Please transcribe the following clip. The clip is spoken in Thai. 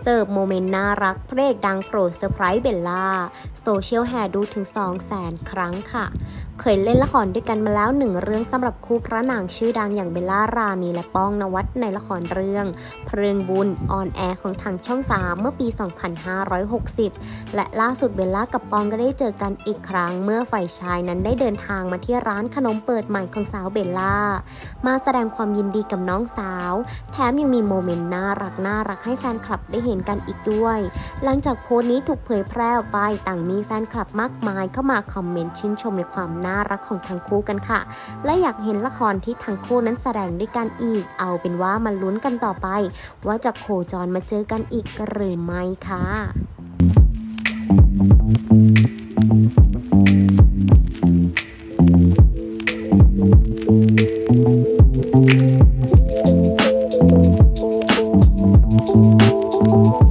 เสิร์ฟโมเมนต์น่ารักเพลงดังโปรดเซอร์ไพรส์เบลล่า โซเชียลแห่ดูถึง 2 0 0แสนครั้งค่ะ เคยเล่นละครด้วยกันมาแล้วหนึ่งเรื่องสำหรับคู่พระนางชื่อดังอย่างเบลล่ารานีและป้องนวัดในละครเรื่อง เพลิงบุญออนแอร์ของทางช่อง 3 เมื่อปี 2560 และล่าสุดเบลล่ากับปองก็ได้เจอกันอีกครั้ง เมื่อฝ่ายชายนั้นได้เดินทางมาที่ร้านขนมเปิดใหม่ของสาวเบลล่า มาแสดงความยินดีกับน้องสาว แถมยังมีโมเมนต์น่ารักน่ารักให้แฟนคลับได้เห็นกันอีกด้วย หลังจากโพสต์นี้ถูกเผยแพร่ออกไปต่างมีแฟนคลับมากมายเข้ามาคอมเมนต์ชื่นชมในความน่ารักของทั้งคู่กันค่ะ และอยากเห็นละครที่ทั้งคู่นั้นแสดงด้วยกันอีก เอาเป็นว่ามาลุ้นกันต่อไป ว่าจะโคจรมาเจอกันอีกหรือไม่ค่ะเ